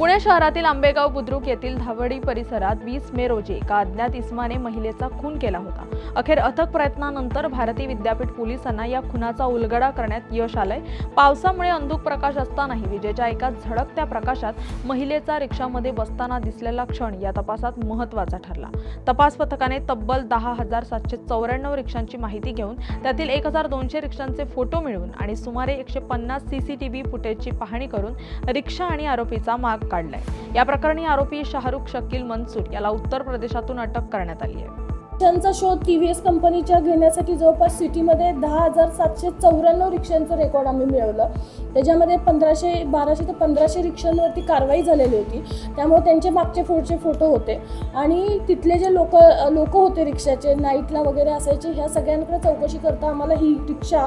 पुणे शहरातील आंबेगाव बुद्रुक येथील धावडी परिसरात वीस मे रोजी एका अज्ञात इस्माने महिलेचा खून केला होता. अखेर अथक प्रयत्नानंतर भारतीय विद्यापीठ पोलिसांना या खुनाचा उलगडा करण्यात यश आलंय. पावसामुळे अंधुक प्रकाश असतानाही विजेच्या एका झडकत्या प्रकाशात महिलेचा रिक्षामध्ये बसताना दिसलेला क्षण या तपासात महत्त्वाचा ठरला. तपास पथकाने तब्बल दहा हजार सातशे चौऱ्याण्णव रिक्षांची माहिती घेऊन त्यातील एक हजार दोनशे रिक्षांचे फोटो मिळवून आणि सुमारे एकशे पन्नास सीसीटीव्ही फुटेजची पाहणी करून रिक्षा आणि आरोपीचा माग काढलाय. या प्रकरणी आरोपी शाहरुख शकील मनसूर याला उत्तर प्रदेशातून अटक करण्यात आली आहे. रिक्षांचा शोध टी व्ही एस कंपनीच्या घेण्यासाठी जवळपास सिटीमध्ये दहा हजार सातशे चौऱ्याण्णव रिक्षांचं रेकॉर्ड आम्ही मिळवलं. त्याच्यामध्ये पंधराशे बाराशे ते पंधराशे रिक्षांवरती कारवाई झालेली होती. त्यामुळे त्यांचे मागचे पुढचे फोटो होते. आणि तिथले जे लोक लोक होते रिक्षाचे नाईटला वगैरे असायचे ह्या सगळ्यांकडे चौकशी करता आम्हाला ही रिक्षा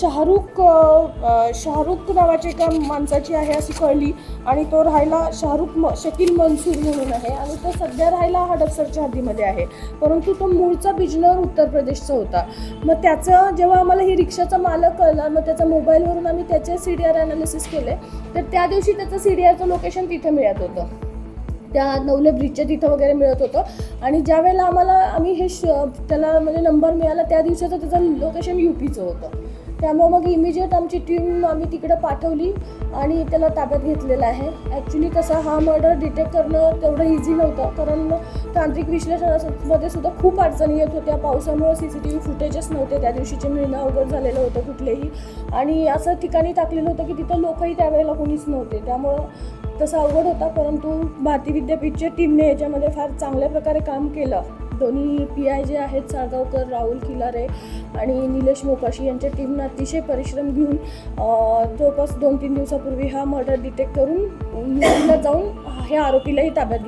शाहरुख शाहरुख नावाची एका माणसाची आहे अशी कळली. आणि तो राहायला शाहरुख म शकील मनसूर म्हणून आहे. आणि तो सध्या राहायला हडपसरच्या हद्दीमध्ये आहे. परंतु तो मूळचा बिजनर उत्तर प्रदेशचा होता. मग त्याचं जेव्हा आम्हाला ही रिक्षाचा मालक कळला मग त्याचा मोबाईलवरून आम्ही त्याचे सी डी आर ॲनालिसिस केले तर त्या दिवशी त्याचं सी डी आरचं लोकेशन तिथे मिळत होतं. त्या नवले ब्रिजच्या तिथं वगैरे मिळत होतं. आणि ज्या वेळेला आम्हाला आम्ही हे श त्याला म्हणजे नंबर मिळाला त्या दिवसाचं त्याचं लोकेशन यू पीचं होतं. त्यामुळे मग इमिजिएट आमची टीम आम्ही तिकडे पाठवली आणि त्याला ताब्यात घेतलेला आहे. ॲक्च्युली कसं हा मर्डर डिटेक्ट करणं तेवढं इझी नव्हतं. कारण तांत्रिक विश्लेषणामध्ये सुद्धा खूप अडचणी येत होत्या. पावसामुळे C C T V footages नव्हते. त्या दिवशीचे मिळणं अवघड झालेलं होतं कुठलेही. आणि असं ठिकाणी टाकलेलं होतं की तिथं लोकही त्यावेळेला कोणीच नव्हते. त्यामुळं तसा अवघड होता. परंतु भारती विद्यापीठच्या टीमने याच्यामध्ये फार चांगल्या प्रकारे काम केलं. दोन्ही पी आय जे आहेत साळगावकर राहुल किलारे आणि निलेश मोकाशी यांच्या टीमनं अतिशय परिश्रम घेऊन जवळपास दोन तीन दिवसापूर्वी हा मर्डर डिटेक्ट करून जाऊन ह्या आरोपीलाही ताब्यात